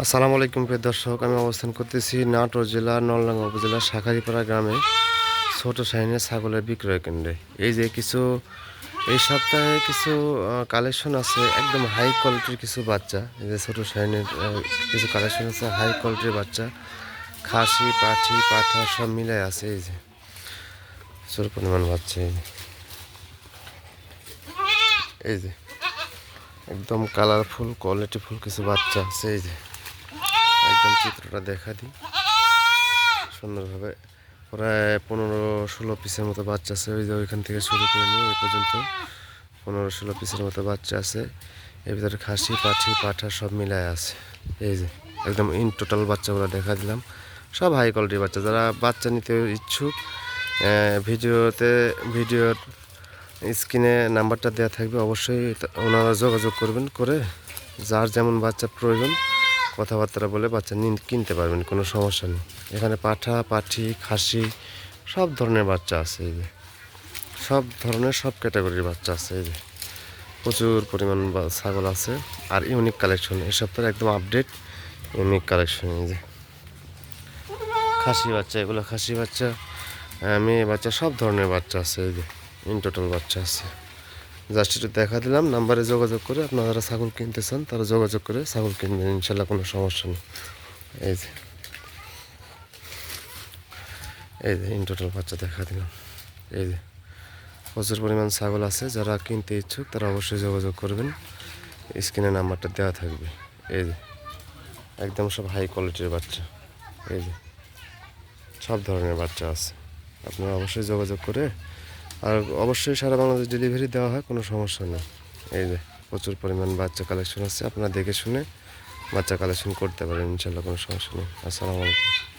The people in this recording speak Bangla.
আসসালামু আলাইকুম প্রিয় দর্শক, আমি অবস্থান করতেছি নাটোর জেলা, নলডাঙ্গা উপজেলা, শাখারিপাড়া গ্রামে ছোট সাইনের ছাগলের বিক্রয় কেন্দ্রে। এই যে কিছু, এই সপ্তাহে কিছু কালেকশন আছে, একদম হাই কোয়ালিটির কিছু বাচ্চা। এই যে ছোটো সাইনের কিছু কালেকশন আছে হাই কোয়ালিটির বাচ্চা। খাসি, পাঠি, পাঠা সব মিলাই আছে, এই যে। প্রচুর পরিমাণ বাচ্চা, এই যে। এই যে, একদম কালারফুল কোয়ালিটিফুল কিছু বাচ্চা আছে, এই যে। একদম চিত্রটা দেখা দিই। সুন্দরভাবে প্রায় পনেরো ষোলো পিসের মতো বাচ্চা আছে। ওই যে ওইখান থেকে শুরু করে নিয়ে এই পর্যন্ত পনেরো ষোলো পিসের মতো বাচ্চা আছে। এর ভিতরে খাসি, পাঠি, পাঠা সব মিলায় আছে। এই যে একদম ইন টোটাল বাচ্চাগুলো দেখা দিলাম। সব হাই কোয়ালিটির বাচ্চা। যারা বাচ্চা নিতে ইচ্ছুক ভিডিওতে ভিডিওর স্ক্রিনে নাম্বারটা দেওয়া থাকবে। অবশ্যই ওনারা যোগাযোগ করবেন করে যার যেমন বাচ্চা প্রয়োজন কথাবার্তা বলে বাচ্চা নিন, কিনতে পারবেন, কোনো সমস্যা নেই। এখানে পাঠা, পাঠি, খাসি, সব ধরনের বাচ্চা আছে এই যে। সব ধরনের, সব ক্যাটাগরির বাচ্চা আছে এই যে। প্রচুর পরিমাণ ছাগল আছে আর ইউনিক কালেকশন এই সপ্তাহে একদম আপডেট ইউনিক কালেকশন এই যে। খাসি বাচ্চা, এগুলো খাসি বাচ্চা মেয়ে বাচ্চা, সব ধরনের বাচ্চা আছে এই যে। ইন টোটাল বাচ্চা আছে। জাস্ট একটু দেখা দিলাম নাম্বারে যোগাযোগ করে আপনারা ছাগল কিনতে চান তারা যোগাযোগ করে ছাগল কিনবেন, ইনশাল্লাহ কোনো সমস্যা নেই। এই যে এই যে ইন টোটাল বাচ্চা দেখা দিলাম। এই যে, প্রচুর পরিমাণ ছাগল আছে, যারা কিনতে ইচ্ছুক, তারা অবশ্যই যোগাযোগ করবেন। স্ক্রিনে নাম্বারটা দেওয়া থাকবে। এই যে, একদম সব হাই কোয়ালিটির বাচ্চা। এই যে, সব ধরনের বাচ্চা আছে। আপনারা অবশ্যই যোগাযোগ করে আর অবশ্যই সারা বাংলাদেশ ডেলিভারি দেওয়া হয়, কোনো সমস্যা নেই। এই যে, প্রচুর পরিমাণ বাচ্চা কালেকশন আছে, আপনারা দেখে শুনে বাচ্চা কালেকশন করতে পারেন ইনশাল্লাহ কোনো সমস্যা নেই। আসসালামু আলাইকুম।